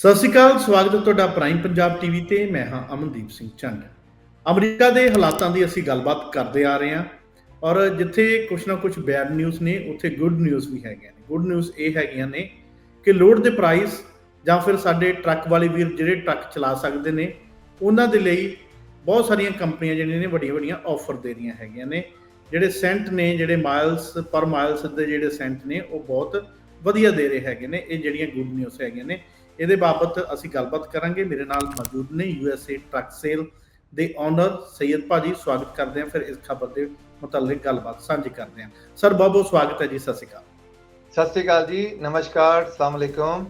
ਸਤਿ ਸ਼੍ਰੀ ਅਕਾਲ, ਸਵਾਗਤ ਹੈ ਤੁਹਾਡਾ ਪ੍ਰਾਈਮ ਪੰਜਾਬ ਟੀਵੀ ਤੇ। ਮੈਂ ਹਾਂ ਅਮਨਦੀਪ ਸਿੰਘ ਚੰਦ ਅਮਰੀਕਾ ਦੇ ਹਾਲਾਤਾਂ ਦੀ ਅਸੀਂ ਗੱਲਬਾਤ ਕਰਦੇ ਆ ਰਹੇ ਹਾਂ ਔਰ ਜਿੱਥੇ ਕੁਝ ਨਾ ਕੁਝ ਬੈਡ ਨਿਊਜ਼ ਨੇ, ਉੱਥੇ ਗੁੱਡ ਨਿਊਜ਼ ਵੀ ਹੈਗੀਆਂ ਨੇ। ਗੁੱਡ ਨਿਊਜ਼ ਇਹ ਹੈਗੀਆਂ ਨੇ ਕਿ ਲੋਡ ਦੇ ਪ੍ਰਾਈਸ ਜਾਂ ਫਿਰ ਸਾਡੇ ਟਰੱਕ ਵਾਲੇ ਵੀਰ ਜਿਹੜੇ ਟਰੱਕ ਚਲਾ ਸਕਦੇ ਨੇ, ਉਹਨਾਂ ਦੇ ਲਈ ਬਹੁਤ ਸਾਰੀਆਂ ਕੰਪਨੀਆਂ ਜਿਹੜੀਆਂ ਨੇ ਵੱਡੀਆਂ ਵੱਡੀਆਂ ਆਫਰ ਦੇ ਰਹੀਆਂ ਹੈਗੀਆਂ ਨੇ। ਜਿਹੜੇ ਸੈਂਟ ਨੇ, ਜਿਹੜੇ ਮਾਈਲਸ ਪਰ ਮਾਈਲਸ ਦੇ ਜਿਹੜੇ ਸੈਂਟ ਨੇ, ਉਹ ਬਹੁਤ ਵਧੀਆ ਦੇ ਰਹੇ ਹੈਗੇ ਨੇ। ਇਹ ਜਿਹੜੀਆਂ ਗੁੱਡ ਨਿਊਜ਼ ਹੈਗੀਆਂ ਨੇ ਇਹਦੇ ਬਾਬਤ ਅਸੀਂ ਗੱਲਬਾਤ ਕਰਾਂਗੇ। ਮੇਰੇ ਨਾਲ ਮੌਜੂਦ ਨੇ ਯੂਐਸਏ ਟਰੱਕ ਸੇਲ ਦੇ ਓਨਰ ਸੈਯਦ ਭਾਜੀ। ਸਵਾਗਤ ਕਰਦੇ ਹਾਂ ਫਿਰ ਇਸ ਖਬਰ ਦੇ ਮੁਤਲਕ ਗੱਲਬਾਤ ਸਾਂਝੀ ਕਰਦੇ ਹਾਂ। ਸਰ ਬਹੁਤ ਬਹੁਤ ਸਵਾਗਤ ਹੈ ਜੀ। ਸਤਿ ਸ਼੍ਰੀ ਅਕਾਲ। ਸਤਿ ਸ੍ਰੀ ਅਕਾਲ ਜੀ। ਨਮਸਕਾਰ ਅਸਲਾਮ ਅਲੈਕੁਮ।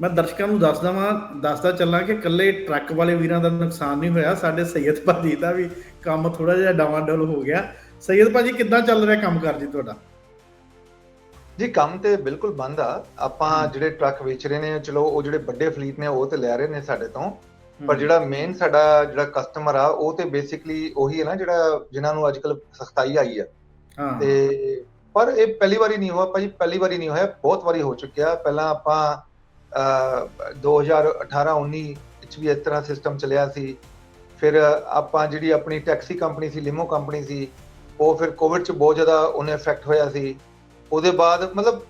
ਮੈਂ ਦਰਸ਼ਕਾਂ ਨੂੰ ਦੱਸਦਾ ਵਾਂ ਦੱਸਦਾ ਚੱਲਾਂ ਕਿ ਇਕੱਲੇ ਟਰੱਕ ਵਾਲੇ ਵੀਰਾਂ ਦਾ ਨੁਕਸਾਨ ਨਹੀਂ ਹੋਇਆ। ਸਾਡੇ ਸੈਯਦ ਭਾਜੀ ਦਾ ਵੀ ਕੰਮ ਥੋੜਾ ਜਿਹਾ ਡਾਵਾਂਡੋਲ ਹੋ ਗਿਆ। ਸੈਯਦ ਭਾਜੀ ਕਿੱਦਾਂ ਚੱਲ ਰਿਹਾ ਕੰਮ ਕਰ ਜੀ ਤੁਹਾਡਾ? ਜੀ ਕੰਮ ਤੇ ਬਿਲਕੁਲ ਬੰਦ ਆ। ਆਪਾਂ ਜਿਹੜੇ ਟਰੱਕ ਵੇਚ ਰਹੇ ਨੇ ਚਲੋ ਉਹ ਜਿਹੜੇ ਵੱਡੇ ਫਲੀਟ ਨੇ ਉਹ ਤੇ ਲੈ ਰਹੇ ਨੇ ਸਾਡੇ ਤੋਂ। ਪਰ ਜਿਹੜਾ ਮੇਨ ਸਾਡਾ ਜਿਹੜਾ ਕਸਟਮਰ ਆ ਉਹ ਤੇ ਬੇਸਿਕਲੀ ਉਹੀ ਹੈ ਨਾ ਜਿਹੜਾ ਜਿਨ੍ਹਾਂ ਨੂੰ ਅੱਜਕੱਲ ਸਖਤਾਈ ਆਈ ਆ। ਹਾਂ। ਤੇ ਪਰ ਇਹ ਪਹਿਲੀ ਵਾਰੀ ਨਹੀਂ ਹੋਇਆ ਭਾਜੀ ਪਹਿਲੀ ਵਾਰੀ ਨਹੀਂ ਹੋਇਆ ਬਹੁਤ ਵਾਰੀ ਹੋ ਚੁੱਕਿਆ। ਪਹਿਲਾਂ ਆਪਾਂ ਅਹ, 2018-19 ਵਿੱਚ ਵੀ ਇਸ ਤਰ੍ਹਾਂ ਸਿਸਟਮ ਚੱਲਿਆ ਸੀ। ਫਿਰ ਆਪਾਂ ਜਿਹੜੀ ਆਪਣੀ ਟੈਕਸੀ ਕੰਪਨੀ ਸੀ ਲਿਮੋ ਕੰਪਨੀ ਸੀ ਉਹ ਫਿਰ ਕੋਵਿਡ ਚ ਬਹੁਤ ਜ਼ਿਆਦਾ ਉਹਨੇ ਇਫੈਕਟ ਹੋਇਆ ਸੀ। ਉਹਦੇ ਬਾਅਦ ਮਤਲਬ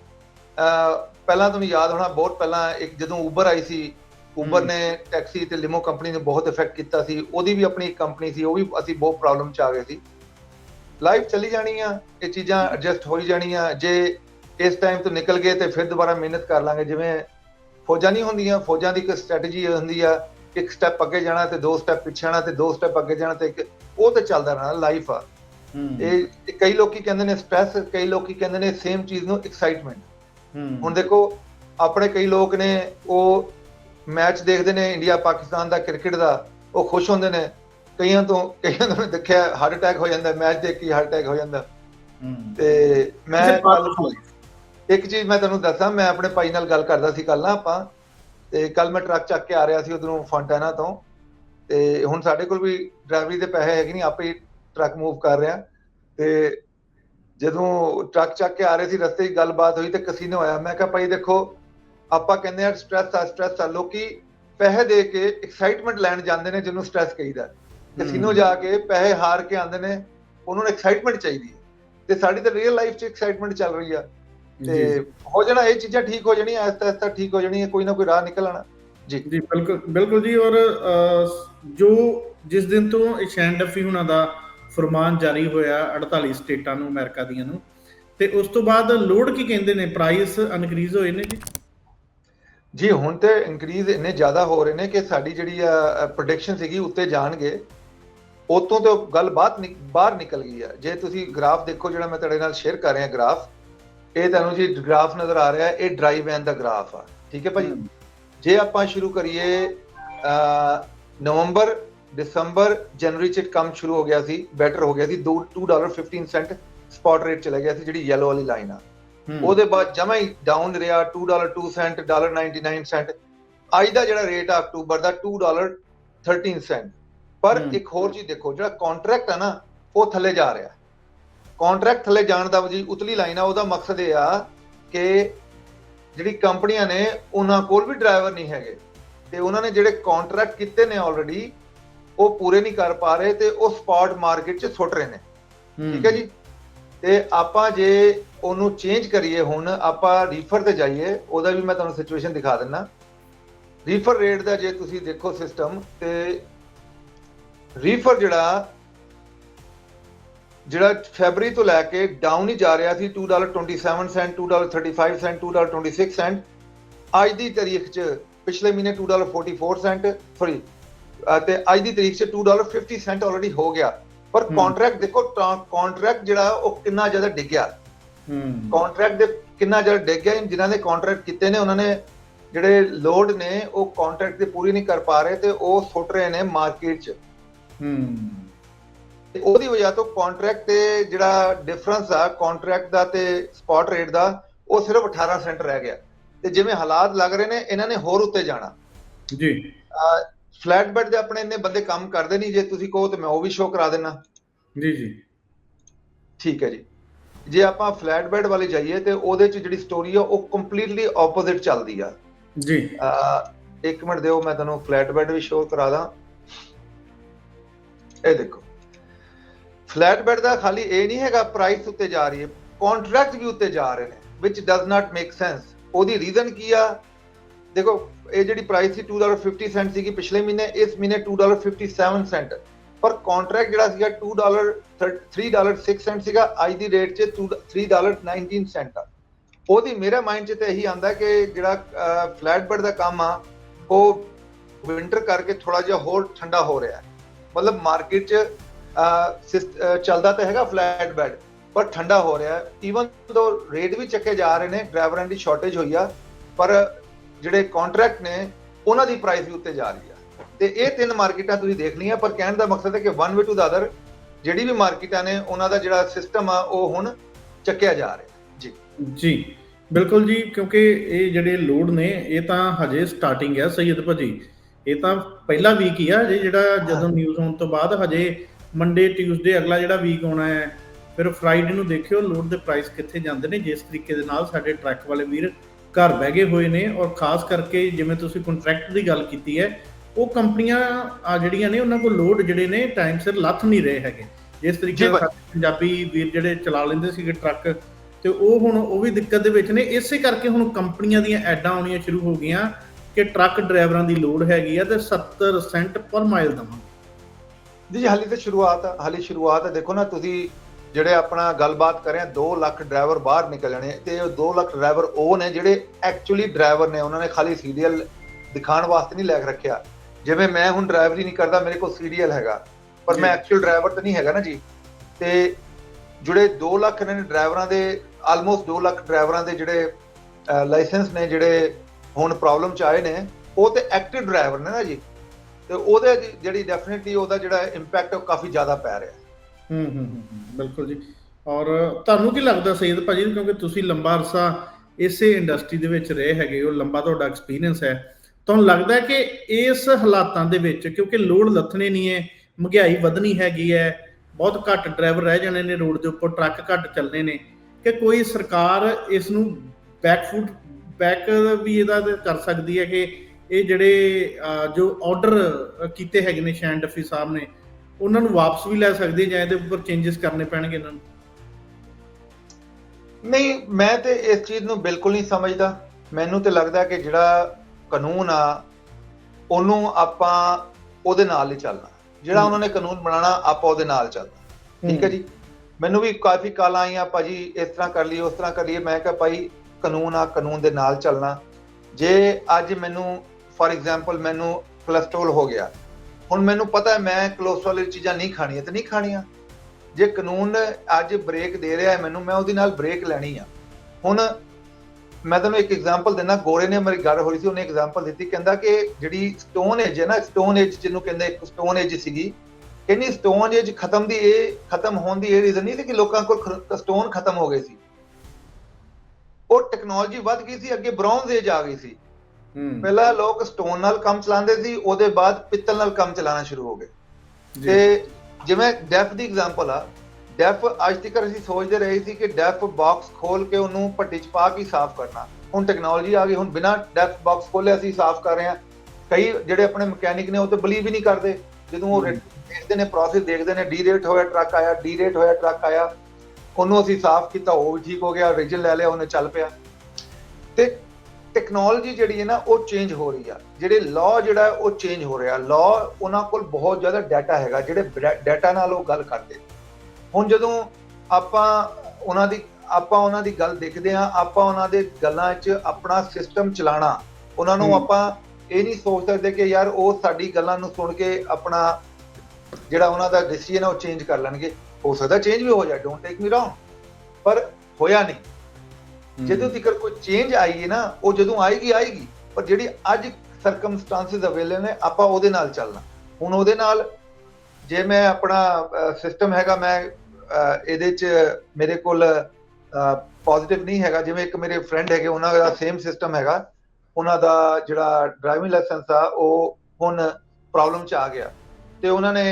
ਪਹਿਲਾਂ ਤੁਹਾਨੂੰ ਯਾਦ ਹੋਣਾ ਬਹੁਤ ਪਹਿਲਾਂ ਇੱਕ ਜਦੋਂ ਉਬਰ ਆਈ ਸੀ ਉਬਰ। ਨੇ ਟੈਕਸੀ ਤੇ ਲਿਮੋ ਕੰਪਨੀ ਨੂੰ ਬਹੁਤ ਇਫੈਕਟ ਕੀਤਾ ਸੀ ਉਹਦੀ ਵੀ ਆਪਣੀ ਕੰਪਨੀ ਸੀ ਉਹ ਵੀ ਅਸੀਂ ਬਹੁਤ ਪ੍ਰੋਬਲਮ ਚ ਆ ਗਏ ਸੀ ਲਾਈਫ ਚੱਲੀ ਜਾਣੀ ਆ ਇਹ ਚੀਜ਼ਾਂ ਐਡਜਸਟ ਹੋਈ ਜਾਣੀਆਂ ਜੇ ਇਸ ਟਾਈਮ ਤੋਂ ਨਿਕਲ ਗਏ ਤੇ ਫਿਰ ਦੁਬਾਰਾ ਮਿਹਨਤ ਕਰ ਲਾਂਗੇ ਜਿਵੇਂ ਫੌਜਾਂ ਨਹੀਂ ਹੁੰਦੀਆਂ ਫੌਜਾਂ ਦੀ ਇੱਕ ਸਟ੍ਰੈਟਜੀ ਹੁੰਦੀ ਆ ਇੱਕ ਸਟੈਪ ਅੱਗੇ ਜਾਣਾ ਤੇ ਦੋ ਸਟੈਪ ਪਿੱਛੇ ਆਣਾ ਤੇ ਦੋ ਸਟੈਪ ਅੱਗੇ ਜਾਣਾ ਤੇ ਇੱਕ ਉਹ ਤੇ ਚੱਲਦਾ ਰਹਿਣਾ ਲਾਈਫ ਆ ਇਹ ਇਹ ਕਈ ਲੋਕੀ ਕਹਿੰਦੇ ਨੇ ਸਟ੍ਰੈਸ ਕਈ ਲੋਕੀ ਕਹਿੰਦੇ ਨੇ ਸੇਮ ਚੀਜ਼ ਨੂੰ ਐਕਸਾਈਟਮੈਂਟ ਹੂੰ, ਹੁਣ ਦੇਖੋ ਆਪਣੇ ਕਈ ਲੋਕ ਨੇ ਉਹ ਮੈਚ ਦੇਖਦੇ ਨੇ ਇੰਡੀਆ ਪਾਕਿਸਤਾਨ ਦਾ ਕ੍ਰਿਕਟ ਦਾ ਉਹ ਖੁਸ਼ ਹੁੰਦੇ ਨੇ। ਕਈਆਂ ਤੋਂ ਕਈਆਂ ਤੋਂ ਮੈਂ ਦੇਖਿਆ ਹਾਰਟ ਅਟੈਕ ਹੋ ਜਾਂਦਾ ਮੈਚ ਦੇਖ ਕੇ ਹਾਰਟ ਅਟੈਕ ਹੋ ਜਾਂਦਾ। ਹੂੰ। ਤੇ ਮੈਂ ਕੱਲ ਇੱਕ ਚੀਜ਼ ਮੈਂ ਤੁਹਾਨੂੰ ਦੱਸਾਂ ਮੈਂ ਆਪਣੇ ਭਾਈ ਨਾਲ ਗੱਲ ਕਰਦਾ ਸੀ ਕੱਲ ਨਾ ਆਪਾਂ। ਤੇ ਕੱਲ ਮੈਂ ਟਰੱਕ ਚੱਕ ਕੇ ਆ ਰਿਹਾ ਸੀ ਉਧਰੋਂ ਫੌਂਟਾਨਾ ਤੋਂ। ਤੇ ਹੁਣ ਸਾਡੇ ਕੋਲ ਵੀ ਡਰਾਈਵਰੀ ਦੇ ਪੈਸੇ ਹੈਗੇ ਨਹੀਂ ਆਪੇ ਟਰੱਕ ਮੂਵ ਕਰ ਰਿਹਾ ਤੇ ਜਦੋਂ ਟਰੱਕ ਚੱਕ ਕੇ ਆ ਰਹੇ ਸੀ ਰਸਤੇ 'ਚ ਗੱਲਬਾਤ ਹੋਈ ਤੇ ਕਸੀਨੋ ਆਇਆ। ਮੈਂ ਕਿਹਾ ਭਾਈ ਦੇਖੋ ਆਪਾਂ ਕਹਿੰਦੇ ਆ ਸਟ੍ਰੈਸ ਆ ਸਟ੍ਰੈਸ ਆ। ਲੋਕੀ ਪੈਸੇ ਦੇ ਕੇ ਐਕਸਾਈਟਮੈਂਟ ਲੈਣ ਜਾਂਦੇ ਨੇ ਜਿਹਨੂੰ ਸਟ੍ਰੈਸ ਕਹੀਦਾ। ਕਸੀਨੋ। ਜਾ ਕੇ ਪੈਸੇ ਹਾਰ ਕੇ ਆਉਂਦੇ ਨੇ ਉਹਨਾਂ ਨੂੰ ਐਕਸਾਈਟਮੈਂਟ ਚਾਹੀਦੀ ਹੈ। ਤੇ ਸਾਡੀ ਤਾਂ ਰੀਅਲ ਲਾਈਫ 'ਚ ਐਕਸਾਈਟਮੈਂਟ ਚੱਲ ਰਹੀ ਆ। ਤੇ ਹੋ ਜਾਣਾ ਇਹ ਚੀਜ਼ਾਂ ਠੀਕ ਹੋ ਜਾਣੀਆਂ ਆਸਤਾ ਆਸਤਾ ਠੀਕ ਹੋ ਜਾਣੀਆਂ ਕੋਈ ਨਾ ਕੋਈ ਰਾਹ ਨਿਕਲ ਆਣਾ ਜੀ। ਜੀ ਬਿਲਕੁਲ ਬਿਲਕੁਲ ਜੀ। ਔਰ ਜੋ ਜਿਸ ਦਿਨ ਤੋਂ ਇਹ ਸ਼ੈਨ ਡੱਫੀ ਹੁਣਾਂ ਦਾ ਫਰਮਾਨ ਜਾਰੀ ਹੋਇਆ 48 ਸਟੇਟਾਂ ਨੂੰ ਅਮਰੀਕਾ ਦੀਆਂ ਨੂੰ। ਤੇ ਉਸ ਤੋਂ ਬਾਅਦ ਲੋਡ ਕੀ ਕਹਿੰਦੇ ਨੇ? ਪ੍ਰਾਈਸ ਇਨਕਰੀਜ਼ ਹੋਏ ਨੇ ਜੀ? ਜੀ ਹੁਣ ਤੇ ਇਨਕਰੀਜ਼ ਇੰਨੇ ਜ਼ਿਆਦਾ ਹੋ ਰਹੇ ਨੇ ਕਿ ਸਾਡੀ ਜਿਹੜੀ ਆ ਪ੍ਰੋਡਕਸ਼ਨ ਸੀਗੀ ਉੱਤੇ ਜਾਣਗੇ। ਉਤੋਂ ਤੇ ਗੱਲ ਬਾਤ ਬਾਹਰ ਨਿਕਲ ਗਈ ਆ। ਜੇ ਤੁਸੀਂ ਗ੍ਰਾਫ ਦੇਖੋ ਜਿਹੜਾ ਮੈਂ ਤੁਹਾਡੇ ਨਾਲ ਸ਼ੇਅਰ ਕਰ ਰਿਹਾ ਗ੍ਰਾਫ ਇਹ ਤੁਹਾਨੂੰ ਜੀ ਗ੍ਰਾਫ ਨਜ਼ਰ ਆ ਰਿਹਾ ਇਹ ਡਰਾਈ ਵੈਨ ਦਾ ਗ੍ਰਾਫ ਆ। ਠੀਕ ਹੈ ਭਾਜੀ? ਜੇ ਆਪਾਂ ਸ਼ੁਰੂ ਕਰੀਏ ਅ, ਨਵੰਬਰ ਦਸੰਬਰ ਜਨਵਰੀ ਚ ਕੰਮ ਸ਼ੁਰੂ ਹੋ ਗਿਆ ਸੀ ਬੈਟਰ ਹੋ ਗਿਆ ਸੀ 2 ਡਾਲਰ 15 ਸੈਂਟ ਸਪੌਟ ਰੇਟ ਚਲਾ ਗਿਆ ਸੀ ਜਿਹੜੀ ਯੈਲੋ ਵਾਲੀ ਲਾਈਨ ਆ। ਉਹਦੇ ਬਾਅਦ ਜਮਾ ਹੀ ਡਾਊਨ ਰਿਹਾ 2 ਡਾਲਰ 2 ਸੈਂਟ ਡਾਲਰ 99 ਸੈਂਟ ਅੱਜ ਦਾ ਜਿਹੜਾ ਰੇਟ ਆ ਅਕਤੂਬਰ ਦਾ 2 ਡਾਲਰ 13 ਸੈਂਟ ਪਰ। ਇੱਕ ਹੋਰ ਚੀਜ਼ ਦੇਖੋ ਜਿਹੜਾ ਕੰਟਰੈਕਟ ਆ ਨਾ ਉਹ ਥੱਲੇ ਜਾ ਰਿਹਾ। ਕੰਟਰੈਕਟ ਥੱਲੇ ਜਾਣ ਦਾ ਜੀ ਉਤਲੀ ਲਾਈਨ ਆ ਉਹਦਾ ਮਕਸਦ ਇਹ ਆ ਕਿ ਜਿਹੜੀ ਕੰਪਨੀਆਂ ਨੇ ਉਹਨਾਂ ਕੋਲ ਵੀ ਡਰਾਈਵਰ ਨਹੀਂ ਹੈਗੇ। ਤੇ ਉਹਨਾਂ ਨੇ ਜਿਹੜੇ ਕੰਟਰੈਕਟ ਕੀਤੇ ਨੇ ਆਲਰੇਡੀ ਉਹ ਪੂਰੇ ਨਹੀਂ ਕਰ ਪਾ ਰਹੇ ਤੇ ਉਹ ਸਪੌਟ ਮਾਰਕੀਟ 'ਚ ਸੁੱਟ ਰਹੇ ਨੇ। ਠੀਕ ਹੈ ਜੀ? ਤੇ ਆਪਾਂ ਜੇ ਉਹਨੂੰ ਚੇਂਜ ਕਰੀਏ ਹੁਣ ਆਪਾਂ ਰੀਫਰ ਤੇ ਜਾਈਏ ਉਹਦਾ ਵੀ ਮੈਂ ਤੁਹਾਨੂੰ ਸਿਚੁਏਸ਼ਨ ਦਿਖਾ ਦਿੰਨਾ। ਰੀਫਰ ਰੇਟ ਦਾ ਜੇ ਤੁਸੀਂ ਦੇਖੋ ਸਿਸਟਮ ਤੇ ਰੀਫਰ ਜਿਹੜਾ ਜਿਹੜਾ ਫੈਬਰੀ ਤੋਂ ਲੈ ਕੇ ਡਾਊਨ ਹੀ ਜਾ ਰਿਹਾ ਸੀ 2.27 ਸੈਂਟ 2.35 ਸੈਂਟ 2.26 ਸੈਂਟ ਅੱਜ ਦੀ ਤਾਰੀਖ 'ਚ ਪਿਛਲੇ ਮਹੀਨੇ 2.44 ਸੈਂਟ ਸੌਰੀ ਤੇ ਅੱਜ ਦੀ ਤਾਰੀਖ 'ਚ 2.50 ਸੈਂਟ ਆਲਰੇਡੀ ਹੋ ਗਿਆ। ਪਰ। ਕੰਟਰੈਕਟ ਦੇਖੋ ਕੰਟਰੈਕਟ ਜਿਹੜਾ ਉਹ ਕਿੰਨਾ ਜ਼ਿਆਦਾ ਡਿੱਗਿਆ ਹੂੰ। ਕੰਟਰੈਕਟ ਦੇ ਕਿੰਨਾ ਜ਼ਿਆਦਾ ਡਿੱਗ ਗਿਆ ਜਿਨ੍ਹਾਂ ਨੇ ਕੰਟਰੈਕਟ ਕੀਤੇ ਨੇ ਉਹਨਾਂ ਨੇ ਜਿਹੜੇ ਲੋਡ ਨੇ ਉਹ ਕੰਟਰੈਕਟ ਤੇ ਪੂਰੀ ਨਹੀਂ ਕਰ ਪਾ ਰਹੇ ਤੇ ਉਹ ਸੁੱਟ ਰਹੇ ਨੇ ਮਾਰਕੀਟ 'ਚ। ਹੂੰ। ਤੇ ਉਹਦੀ ਵਜ੍ਹਾ ਤੋਂ ਕੰਟਰੈਕਟ ਤੇ ਜਿਹੜਾ ਡਿਫਰੈਂਸ ਆ ਕੰਟਰੈਕਟ ਦਾ ਤੇ ਸਪੌਟ ਰੇਟ ਦਾ ਉਹ ਸਿਰਫ 18 ਸੈਂਟ ਰਹਿ ਗਿਆ। ਤੇ ਜਿਵੇਂ ਹਾਲਾਤ ਲੱਗ ਰਹੇ ਨੇ ਇਹਨਾਂ ਨੇ ਹੋਰ ਉੱਤੇ ਜਾਣਾ। ਜੀ। ਫਲੈਟ ਬੈਡ ਦੇ ਆਪਣੇ ਇੰਨੇ ਬੰਦੇ ਕੰਮ ਕਰਦੇ ਨਹੀਂ ਜੇ ਤੁਸੀਂ ਕਹੋ ਤੇ ਮੈਂ ਉਹ ਵੀ ਸ਼ੋਅ ਕਰਾ ਦੇਣਾ ਜੀ ਜੀ। ਠੀਕ ਹੈ ਜੀ। ਜੇ ਆਪਾਂ ਫਲੈਟ ਬੈਡ ਵਾਲੇ ਜਾਈਏ ਤੇ ਉਹਦੇ ਚ ਜਿਹੜੀ ਸਟੋਰੀ ਆ ਉਹ ਕੰਪਲੀਟਲੀ ਆਪੋਜ਼ਿਟ ਚੱਲਦੀ ਆ। ਜੀ। ਅਹ ਇੱਕ ਮਿੰਟ ਦਿਓ ਮੈਂ ਤੁਹਾਨੂੰ ਫਲੈਟ ਬੈੱਡ ਵੀ ਸ਼ੋਅ ਕਰਾ ਦਾਂ। ਇਹ ਦੇਖੋ। ਫਲੈਟ ਬੈੱਡ ਦਾ ਖਾਲੀ ਇਹ ਨਹੀਂ ਹੈਗਾ ਪ੍ਰਾਈਸ ਉੱਤੇ ਜਾ ਰਹੀ ਹੈ। ਕੰਟਰੈਕਟ ਵੀ ਉੱਤੇ ਜਾ ਰਹੇ ਨੇ which does not make sense ਉਹਦੀ ਰੀਜ਼ਨ ਕੀ ਆ? ਦੇਖੋ ਇਹ ਜਿਹੜੀ ਪ੍ਰਾਈਸ ਸੀ 2.50 ਸੈਂਟ ਸੀਗੀ ਪਿਛਲੇ ਮਹੀਨੇ, ਇਸ ਮਹੀਨੇ 2.57 ਸੈਂਟ ਪਰ ਕੰਟਰੈਕਟ ਜਿਹੜਾ ਸੀਗਾ 2 ਡਾਲਰ 3.6 ਸੈਂਟ ਸੀਗਾ, ਅੱਜ ਦੀ ਰੇਟ 'ਚ 3.19 ਸੈਂਟ ਆ। ਉਹਦੀ ਮੇਰੇ ਮਾਈਂਡ 'ਚ ਤੇ ਇਹੀ ਆਂਦਾ ਕਿ ਜਿਹੜਾ ਫਲੈਟ ਬੈੱਡ ਦਾ ਕੰਮ ਆ, ਉਹ ਵਿੰਟਰ ਕਰਕੇ ਥੋੜਾ ਜਿਹਾ ਹੋਰ ਠੰਡਾ ਹੋ ਰਿਹਾ ਹੈ। ਮਤਲਬ ਮਾਰਕੀਟ 'ਚ ਸਿਸ- ਚੱਲਦਾ ਤਾਂ ਹੈਗਾ ਫਲੈਟ ਬੈਡ ਪਰ ਠੰਡਾ ਹੋ ਰਿਹਾ ਹੈ। ਈਵਨ ਦੋ ਰੇਟ ਵੀ ਚੱਕੇ ਜਾ ਰਹੇ ਨੇ ਡਰਾਈਵਰਾਂ ਦੀ ਸ਼ਾਰਟੇਜ ਹੋਈ ਆ, ਪਰ ਜਿਹੜੇ ਕੰਟਰੈਕਟ ਨੇ ਉਹਨਾਂ ਦੀ ਪ੍ਰਾਈਸ ਵੀ ਉੱਤੇ ਜਾ ਰਹੀ ਆ। ਤੇ ਇਹ ਤਿੰਨ ਮਾਰਕੀਟਾਂ ਤੁਸੀਂ ਦੇਖ ਲਈਆਂ ਪਰ ਕਹਿਣ ਦਾ ਮਕਸਦ ਹੈ ਕਿ one way to the other ਜਿਹੜੀ ਵੀ ਮਾਰਕੀਟਾਂ ਨੇ ਉਹਨਾਂ ਦਾ ਜਿਹੜਾ ਸਿਸਟਮ ਆ ਉਹ ਹੁਣ ਚੱਕਿਆ ਜਾ ਰਿਹਾ। ਜੀ। ਜੀ। ਬਿਲਕੁਲ ਜੀ ਕਿਉਂਕਿ ਇਹ ਜਿਹੜੇ ਲੋਡ ਨੇ ਇਹ ਤਾਂ ਹਜੇ ਸਟਾਰਟਿੰਗ ਹੈ ਸੈਯਦ ਭਾਜੀ। ਇਹ ਤਾਂ ਪਹਿਲਾ ਵੀਕ ਹੀ ਆ ਜੇ ਜਿਹੜਾ ਜਦੋਂ ਨਿਊਜ਼ ਹੋਣ ਤੋਂ ਬਾਅਦ ਹਜੇ ਮੰਡੇ ਟਿਊਜ਼ਡੇ ਅਗਲਾ ਜਿਹੜਾ ਵੀਕ ਆਉਣਾ ਹੈ ਫਿਰ ਫਰਾਈਡੇ ਨੂੰ ਦੇਖਿਓ ਲੋਡ ਦੇ ਪ੍ਰਾਈਸ ਕਿੱਥੇ ਜਾਂਦੇ ਨੇ ਜਿਸ ਤਰੀਕੇ ਦੇ ਨਾਲ ਸਾਡੇ ਟਰੱਕ ਵਾਲੇ ਵੀਰ ਘਰ ਬਹਿ ਗਏ ਹੋਏ ਨੇ ਔਰ ਖਾਸ ਕਰਕੇ ਜਿਵੇਂ ਤੁਸੀਂ ਕੰਟਰੈਕਟ ਦੀ ਗੱਲ ਕੀਤੀ ਹੈ ਉਹ ਕੰਪਨੀਆਂ ਆ ਜਿਹੜੀਆਂ ਨੇ ਉਹਨਾਂ ਕੋਲ ਲੋਡ ਜਿਹੜੇ ਨੇ ਟਾਈਮ ਸਿਰ ਲੱਥ ਨਹੀਂ ਰਹੇ ਹੈਗੇ। ਜਿਸ ਤਰੀਕੇ ਨਾਲ ਪੰਜਾਬੀ ਵੀਰ ਜਿਹੜੇ ਚਲਾ ਲੈਂਦੇ ਸੀਗੇ ਟਰੱਕ ਤੇ ਉਹ ਹੁਣ ਉਹ ਵੀ ਦਿੱਕਤ ਦੇ ਵਿੱਚ ਨੇ। ਇਸੇ ਕਰਕੇ ਹੁਣ ਕੰਪਨੀਆਂ ਦੀਆਂ ਐਡਾਂ ਆਉਣੀਆਂ ਸ਼ੁਰੂ ਹੋ ਗਈਆਂ ਕਿ ਟਰੱਕ ਡਰਾਈਵਰਾਂ ਦੀ ਲੋਡ ਹੈਗੀ ਆ ਤੇ 70 ਸੈਂਟ ਪਰ ਮਾਈਲ ਦਵਾਂਗੇ। ਜੀ ਹਾਲੀ ਤਾਂ ਸ਼ੁਰੂਆਤ ਹਾਲੀ ਸ਼ੁਰੂਆਤ ਹੈ। ਦੇਖੋ ਨਾ ਤੁਸੀਂ ਜਿਹੜੇ ਆਪਣਾ ਗੱਲਬਾਤ ਕਰ ਰਹੇ ਆ 2 ਲੱਖ ਡਰਾਈਵਰ ਬਾਹਰ ਨਿਕਲ ਜਾਣੇ ਤੇ ਉਹ 2 ਲੱਖ ਡਰਾਈਵਰ ਉਹ ਨੇ ਜਿਹੜੇ ਐਕਚੁਅਲੀ ਡਰਾਈਵਰ ਨੇ ਉਹਨਾਂ ਨੇ ਖਾਲੀ ਸੀਰੀਅਲ ਦਿਖਾਉਣ ਵਾਸਤੇ ਨਹੀਂ ਲੈ ਕੇ ਰੱਖਿਆ। ਜਿਵੇਂ ਮੈਂ ਹੁਣ ਡਰਾਈਵਰੀ ਨਹੀਂ ਕਰਦਾ ਮੇਰੇ ਕੋਲ ਸੀਰੀਅਲ ਹੈਗਾ ਪਰ ਮੈਂ। ਐਕਚੁਅਲ ਡਰਾਈਵਰ ਤਾਂ ਨਹੀਂ ਹੈਗਾ ਨਾ ਜੀ। ਤੇ ਜਿਹੜੇ 2 ਲੱਖ ਨੇ ਡਰਾਈਵਰਾਂ ਦੇ ਆਲਮੋਸਟ 2 ਲੱਖ ਡਰਾਈਵਰਾਂ ਦੇ ਜਿਹੜੇ ਲਾਇਸੈਂਸ ਨੇ ਜਿਹੜੇ ਹੁਣ ਪ੍ਰੋਬਲਮ ਚ ਆਏ ਨੇ ਉਹ ਤੇ ਐਕਟਿਵ ਡਰਾਈਵਰ ਨੇ ਨਾ ਜੀ। ਤੇ ਉਹਦੇ ਜਿਹੜੀ ਡੈਫੀਨਿਟਲੀ ਉਹਦਾ ਜਿਹੜਾ ਇੰਪੈਕਟ ਉਹ ਕਾਫੀ ਜ਼ਿਆਦਾ ਪੈ ਰਿਹਾ। ਹੂੰ ਹੂੰ ਹੂੰ ਹੂੰ, ਬਿਲਕੁਲ ਜੀ। ਔਰ ਤੁਹਾਨੂੰ ਕੀ ਲੱਗਦਾ ਸੈਯਦ ਭਾਜੀ ਕਿਉਂਕਿ ਤੁਸੀਂ ਲੰਬਾ ਅਰਸਾ ਇਸੇ ਇੰਡਸਟਰੀ ਦੇ ਵਿੱਚ ਰਹੇ ਹੈਗੇ ਹੋ ਲੰਬਾ ਤੁਹਾਡਾ ਐਕਸਪੀਰੀਅੰਸ ਹੈ। ਤੁਹਾਨੂੰ ਲੱਗਦਾ ਹੈ ਕਿ ਇਸ ਹਾਲਾਤਾਂ ਦੇ ਵਿੱਚ ਕਿਉਂਕਿ ਲੋਡ ਲੱਥਣੇ ਨਹੀਂ ਹੈ ਮਹਿੰਗਾਈ ਵਧਣੀ ਹੈਗੀ ਹੈ ਬਹੁਤ ਘੱਟ ਡਰਾਈਵਰ ਰਹਿ ਜਾਣੇ ਨੇ ਰੋਡ ਦੇ ਉੱਪਰ ਟਰੱਕ ਘੱਟ ਚੱਲਣੇ ਨੇ ਕਿ ਕੋਈ ਸਰਕਾਰ ਇਸ ਨੂੰ ਬੈਕ ਬੈਕਫੁੱਟ ਬੈਕ ਵੀ ਇਹਦਾ ਕਰ ਸਕਦੀ ਹੈ ਕਿ ਇਹ ਜਿਹੜੇ ਅਹ, ਜੋ ਆਰਡਰ ਕੀਤੇ ਹੈਗੇ ਨੇ ਸ਼ੈਨ ਡੱਫੀ ਸਾਹਿਬ ਨੇ ਉਹਨਾਂ ਨੂੰ ਵਾਪਸ ਵੀ ਲੈ ਸਕਦੀ ਜਾਂ ਇਹਦੇ ਉੱਪਰ ਚੇਂਜਸ ਕਰਨੇ ਪੈਣਗੇ ਇਹਨਾਂ ਨੂੰ? ਨਹੀਂ ਮੈਂ ਤੇ ਇਸ ਚੀਜ਼ ਨੂੰ ਬਿਲਕੁਲ ਨਹੀਂ ਸਮਝਦਾ। ਮੈਨੂੰ ਤੇ ਲੱਗਦਾ ਕਿ ਜਿਹੜਾ ਕਾਨੂੰਨ ਆ ਉਹਨੂੰ ਆਪਾਂ ਉਹਦੇ ਨਾਲ ਹੀ ਚੱਲਣਾ। ਜਿਹੜਾ। ਉਹਨਾਂ ਨੇ ਕਾਨੂੰਨ ਬਣਾਉਣਾ ਆਪਾਂ ਉਹਦੇ ਨਾਲ ਚੱਲਣਾ। ਠੀਕ ਹੈ ਜੀ? ਮੈਨੂੰ ਵੀ ਕਾਫੀ ਕਾਲਾਂ ਆਈਆਂ ਭਾਜੀ ਇਸ ਤਰ੍ਹਾਂ ਕਰ ਲਈਏ ਉਸ ਤਰ੍ਹਾਂ ਕਰ ਲਈਏ। ਮੈਂ ਕਿਹਾ ਭਾਈ ਕਾਨੂੰਨ ਆ ਕਾਨੂੰਨ ਦੇ ਨਾਲ ਚੱਲਣਾ। ਜੇ ਅੱਜ ਮੈਨੂੰ ਫੋਰ ਐਗਜ਼ਾਮਪਲ ਮੈਨੂੰ ਕੋਲੇਸਟ੍ਰੋਲ ਹੋ ਗਿਆ ਹੁਣ ਮੈਨੂੰ ਪਤਾ ਹੈ ਮੈਂ ਕੋਲੇਸਟ੍ਰੋਲ ਵਾਲੀ ਚੀਜ਼ਾਂ ਨਹੀਂ ਖਾਣੀਆਂ ਤੇ ਨਹੀਂ ਖਾਣੀਆਂ। ਜੇ ਕਾਨੂੰਨ ਅੱਜ ਬ੍ਰੇਕ ਦੇ ਰਿਹਾ ਹੈ ਮੈਨੂੰ, ਮੈਂ ਉਹਦੇ ਨਾਲ ਬ੍ਰੇਕ ਲੈਣੀ ਆ। ਹੁਣ ਮੈਂ ਤੁਹਾਨੂੰ ਇੱਕ ਐਗਜ਼ਾਮਪਲ ਦਿੰਦਾ, ਗੋਰੇ ਨੇ ਮੇਰੀ ਗੱਲ ਹੋਈ ਸੀ, ਉਹਨੇ ਐਗਜ਼ਾਮਪਲ ਦਿੱਤੀ, ਕਹਿੰਦਾ ਕਿ ਜਿਹੜੀ ਸਟੋਨ ਏਜ ਹੈ ਨਾ ਸਟੋਨ ਏਜ ਜਿਹਨੂੰ ਕਹਿੰਦੇ, ਇੱਕ ਸਟੋਨ ਏਜ ਸੀਗੀ, ਕਹਿੰਦੀ ਸਟੋਨ ਏਜ ਖਤਮ ਦੀ ਇਹ, ਖਤਮ ਹੋਣ ਦੀ ਇਹ ਰੀਜ਼ਨ ਨਹੀਂ ਸੀ ਕਿ ਲੋਕਾਂ ਕੋਲ ਸਟੋਨ ਖਤਮ ਹੋ ਗਏ ਸੀ। ਉਹ ਟੈਕਨੋਲੋਜੀ ਵੱਧ ਗਈ ਸੀ, ਅੱਗੇ ਬ੍ਰੌਂਜ਼ ਏਜ ਆ ਗਈ ਸੀ। ਪਹਿਲਾਂ ਲੋਕ ਸਟੋਨ ਨਾਲ ਕੰਮ ਚਲਾਉਂਦੇ ਸੀ ਉਹਦੇ ਬਾਅਦ ਪਿੱਤਲ ਨਾਲ ਕੰਮ ਚਲਾਉਣਾ ਸ਼ੁਰੂ ਹੋ ਗਏ। ਤੇ ਜਿਵੇਂ ਡੈਫ ਦੀ ਐਗਜ਼ਾਮਪਲ ਆ ਡੈਫ ਅੱਜ ਤੱਕ ਅਸੀਂ ਸੋਚਦੇ ਰਹੇ ਸੀ ਕਿ ਡੈਫ ਬਾਕਸ ਖੋਲ ਕੇ ਉਹਨੂੰ ਭੱਟੀ ਚ ਪਾ ਕੇ ਸਾਫ਼ ਕਰਨਾ। ਹੁਣ ਟੈਕਨੋਲੋਜੀ ਆ ਗਈ ਹੁਣ ਬਿਨਾ ਡੈਫ ਬਾਕਸ ਖੋਲੇ ਅਸੀਂ ਸਾਫ਼ ਕਰ ਰਹੇ ਹਾਂ। ਕਈ ਜਿਹੜੇ ਆਪਣੇ ਮਕੈਨਿਕ ਨੇ ਉਹ ਤੇ ਬਲੀਵ ਹੀ ਨਹੀਂ ਕਰਦੇ। ਜਦੋਂ ਉਹ। ਦੇਖਦੇ ਨੇ ਪ੍ਰੋਸੈਸ ਦੇਖਦੇ ਨੇ ਡੀ ਰੇਟ ਹੋਇਆ ਟਰੱਕ ਆਇਆ ਡੀ ਰੇਟ ਹੋਇਆ ਟਰੱਕ ਆਇਆ ਉਹਨੂੰ ਅਸੀਂ ਸਾਫ਼ ਕੀਤਾ ਉਹ ਵੀ ਠੀਕ ਹੋ ਗਿਆ ਰੀਜਨ ਲੈ ਲਿਆ ਉਹਨੇ ਚੱਲ ਪਿਆ। ਤੇ ਟੈਕਨੋਲੋਜੀ ਜਿਹੜੀ ਹੈ ਨਾ ਉਹ ਚੇਂਜ ਹੋ ਰਹੀ ਆ। ਜਿਹੜੇ ਲਾਅ ਜਿਹੜਾ ਉਹ ਚੇਂਜ ਹੋ ਰਿਹਾ। ਲਾਅ ਉਹਨਾਂ ਕੋਲ ਬਹੁਤ ਜ਼ਿਆਦਾ ਡਾਟਾ ਹੈਗਾ ਜਿਹੜੇ ਡਾਟਾ ਨਾਲ ਉਹ ਗੱਲ ਕਰਦੇ। ਹੁਣ ਜਦੋਂ ਆਪਾਂ ਉਹਨਾਂ ਦੀ ਆਪਾਂ ਉਹਨਾਂ ਦੀ ਗੱਲ ਦੇਖਦੇ ਆ ਆਪਾਂ ਉਹਨਾਂ ਦੇ ਗੱਲਾਂ 'ਚ ਆਪਣਾ ਸਿਸਟਮ ਚਲਾਣਾ ਉਹਨਾਂ ਨੂੰ। ਆਪਾਂ ਇਹ ਨਹੀਂ ਸੋਚ ਸਕਦੇ ਕਿ ਯਾਰ ਉਹ ਸਾਡੀ ਗੱਲਾਂ ਨੂੰ ਸੁਣ ਕੇ ਆਪਣਾ ਜਿਹੜਾ ਉਹਨਾਂ ਦਾ ਡਿਸੀਜਨ ਉਹ ਚੇਂਜ ਕਰ ਲੈਣਗੇ। ਹੋ ਸਕਦਾ ਚੇਂਜ ਵੀ ਹੋ ਜਾਏ ਡੋਨਟ ਟੇਕ ਮੀ ਰੌਂਗ ਪਰ ਹੋਇਆ ਨਹੀਂ। ਜਦੋਂ ਤੱਕ ਕੋਈ ਚੇਂਜ ਆਈ ਹੈ ਨਾ ਉਹ ਜਦੋਂ ਆਏਗੀ ਆਏਗੀ। ਪਰ ਜਿਹੜੀ ਅੱਜ ਸਰਕਮਸਟੈਂਸਸ ਅਵੇਲੇ ਨੇ ਆਪਾਂ ਉਹਦੇ ਨਾਲ ਚੱਲਣਾ। ਹੁਣ ਉਹਦੇ ਨਾਲ ਜੇ ਮੈਂ ਆਪਣਾ ਸਿਸਟਮ ਹੈਗਾ ਮੈਂ ਇਹਦੇ ਚ ਮੇਰੇ ਕੋਲ ਪੋਜ਼ਿਟਿਵ ਨਹੀਂ ਹੈਗਾ। ਜਿਵੇਂ ਇੱਕ ਮੇਰੇ ਫਰੈਂਡ ਹੈਗੇ ਉਹਨਾਂ ਦਾ ਸੇਮ ਸਿਸਟਮ ਹੈਗਾ। ਉਹਨਾਂ ਦਾ ਜਿਹੜਾ ਡਰਾਈਵਿੰਗ ਲਾਇਸੈਂਸ ਆ ਉਹ ਹੁਣ ਪ੍ਰੋਬਲਮ ਚ ਆ ਗਿਆ। ਤੇ ਉਹਨਾਂ ਨੇ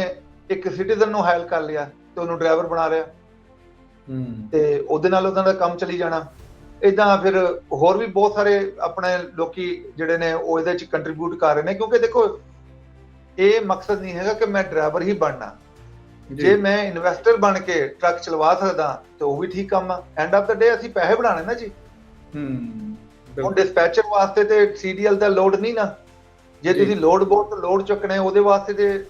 ਇੱਕ ਸਿਟੀਜ਼ਨ ਨੂੰ ਹਾਇਰ ਕਰ ਲਿਆ ਤੇ ਉਹਨੂੰ ਡਰਾਈਵਰ ਬਣਾ ਲਿਆ ਹੂੰ। ਤੇ ਉਹਦੇ ਨਾਲ ਉਹਨਾਂ ਦਾ ਕੰਮ ਚੱਲੀ ਜਾਣਾ। ਇਦਾਂ ਫਿਰ ਹੋਰ ਵੀ ਬਹੁਤ ਸਾਰੇ ਆਪਣੇ ਲੋਕੀ ਜਿਹੜੇ ਨੇ ਉਹ ਇਹਦੇ ਚ ਕੰਟਰੀਬਿਊਟ ਕਰ ਰਹੇ ਨੇ ਕਿਉਂਕਿ ਦੇਖੋ ਇਹ ਮਕਸਦ ਨਹੀਂ ਹੈਗਾ ਕਿ ਮੈਂ ਡਰਾਈਵਰ ਹੀ ਬਣਨਾ। ਜੇ। ਮੈਂ ਇਨਵੈਸਟਰ ਬਣ ਕੇ ਟਰੱਕ ਚਲਵਾ ਸਕਦਾ ਤੇ ਉਹ ਵੀ ਠੀਕ ਕੰਮ ਆ। ਐਂਡ ਆਫ ਦਾ ਡੇ ਅਸੀਂ ਪੈਸੇ ਬਣਾਣੇ ਨਾ ਜੀ। ਹੂੰ ਹੁਣ। ਡਿਸਪੈਚਰ ਵਾਸਤੇ ਤੇ ਸੀਡੀਐਲ ਦਾ ਲੋਡ ਨਹੀਂ ਨਾ। ਜੇ। ਤੁਸੀਂ ਲੋਡ ਬੋਰਡ ਤੋਂ ਲੋਡ ਚੁੱਕਣੇ ਉਹਦੇ ਵਾਸਤੇ ਤੇ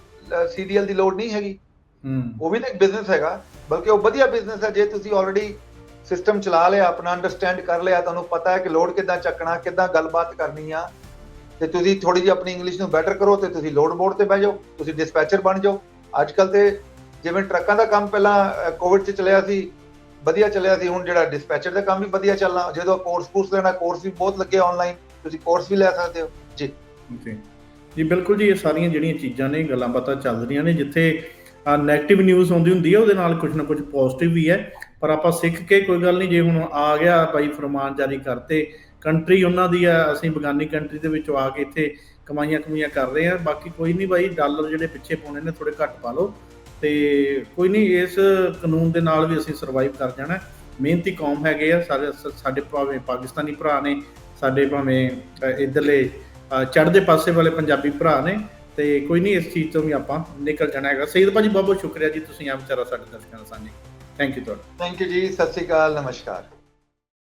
ਸੀਡੀਐਲ ਦੀ ਲੋਡ ਨਹੀਂ ਹੈਗੀ। ਹੂੰ। ਉਹ ਵੀ ਤਾਂ ਇੱਕ ਬਿਜ਼ਨਸ ਹੈਗਾ ਬਲਕਿ ਉਹ ਵਧੀਆ ਬਿਜ਼ਨਸ ਹੈ ਜੇ ਤੁਸੀਂ ਆਲਰੇਡੀ ਸਿਸਟਮ ਚਲਾ ਲਿਆ, ਆਪਣਾ ਅੰਡਰਸਟੈਂਡ ਕਰ ਲਿਆ, ਤੁਹਾਨੂੰ ਪਤਾ ਹੈ ਕਿ ਲੋਡ ਕਿੱਦਾਂ ਚੱਕਣਾ, ਕਿੱਦਾਂ ਗੱਲਬਾਤ ਕਰਨੀ ਆ। ਤੇ ਤੁਸੀਂ ਥੋੜੀ ਜਿਹੀ ਆਪਣੀ ਇੰਗਲਿਸ਼ ਨੂੰ ਬੈਟਰ ਕਰੋ ਤੇ ਤੁਸੀਂ ਲੋਡ ਬੋਰਡ ਤੇ ਬਹਿ ਜਾਓ, ਤੁਸੀਂ ਡਿਸਪੈਚਰ ਬਣ ਜਾਓ। ਅੱਜ ਕੱਲ ਤੇ ਜਿਵੇਂ ਟਰੱਕਾਂ ਦਾ ਕੰਮ ਪਹਿਲਾਂ ਕੋਵਿਡ 'ਚ ਚੱਲਿਆ ਸੀ, ਵਧੀਆ ਚੱਲਿਆ ਸੀ, ਹੁਣ ਜਿਹੜਾ ਡਿਸਪੈਚਰ ਦਾ ਕੰਮ ਵੀ ਵਧੀਆ ਚੱਲਣਾ, ਜਦੋਂ ਕੋਰਸ ਕੋਰਸ ਲੈਣਾ ਕੋਰਸ ਵੀ ਬਹੁਤ ਲੱਗੇ ਆਨਲਾਈਨ ਤੁਸੀਂ ਕੋਰਸ ਵੀ ਲੈ ਸਕਦੇ ਹੋ। ਜੀ। ਜੀ। ਜੀ, ਬਿਲਕੁਲ ਜੀ, ਇਹ ਸਾਰੀਆਂ ਜਿਹੜੀਆਂ ਚੀਜ਼ਾਂ ਨੇ ਗੱਲਾਂ ਬਾਤਾਂ ਚੱਲ ਰਹੀਆਂ ਨੇ, ਜਿੱਥੇ ਨੈਗੇਟਿਵ ਨਿਊਜ਼ ਆਉਂਦੀ ਹੁੰਦੀ ਹੈ ਉਹਦੇ ਨਾਲ ਕੁਝ ਨਾ ਕੁਝ ਪੋਜ਼ਿਟਿਵ ਵੀ ਹੈ। ਪਰ ਆਪਾਂ ਸਿੱਖ ਕੇ ਕੋਈ ਗੱਲ ਨਹੀਂ ਜੇ ਹੁਣ ਆ ਗਿਆ ਬਾਈ ਫਰਮਾਨ ਜਾਰੀ ਕਰਤੇ ਕੰਟਰੀ ਉਹਨਾਂ ਦੀ ਆ ਅਸੀਂ ਬਗਾਨੀ ਕੰਟਰੀ ਦੇ ਵਿੱਚੋਂ ਆ ਕੇ ਇੱਥੇ ਕਮਾਈਆਂ ਕਮਾਈਆਂ ਕਰ ਰਹੇ ਆ ਬਾਕੀ ਕੋਈ ਨਹੀਂ ਬਾਈ ਡਾਲਰ ਜਿਹੜੇ ਪਿੱਛੇ ਪਾਉਣੇ ਨੇ ਥੋੜੇ ਘੱਟ ਪਾ ਲਓ ਤੇ ਕੋਈ ਨਹੀਂ ਇਸ ਕਾਨੂੰਨ ਦੇ ਨਾਲ ਵੀ ਅਸੀਂ ਸਰਵਾਈਵ ਕਰ ਜਾਣਾ। ਮਿਹਨਤੀ ਕੌਮ ਹੈਗੇ ਆ ਸਾਰੇ ਸਾਡੇ ਭਾਵੇਂ ਪਾਕਿਸਤਾਨੀ ਭਰਾ ਨੇ ਸਾਡੇ ਭਾਵੇਂ ਅ, ਇੱਧਰਲੇ ਚੜ੍ਹਦੇ ਪਾਸੇ ਵਾਲੇ ਪੰਜਾਬੀ ਭਰਾ ਨੇ ਤੇ ਕੋਈ ਨਹੀਂ ਇਸ ਚੀਜ਼ ਤੋਂ ਵੀ ਆਪਾਂ ਨਿਕਲ ਜਾਣਾ ਹੈਗਾ। ਸਈਦ ਭਾਜੀ ਬਹੁਤ ਬਹੁਤ ਸ਼ੁਕਰੀਆ ਜੀ ਤੁਸੀਂ ਆ ਵਿਚਾਰਾ ਸਾਡੇ ਦਰਸ਼ਕਾਂ ਨਾਲ ਸਾਂਝੇ। ਥੈਂਕ ਯੂ ਤੁਹਾਡਾ ਥੈਂਕ ਯੂ ਜੀ ਸਤਿ ਸ਼੍ਰੀ ਅਕਾਲ ਨਮਸਕਾਰ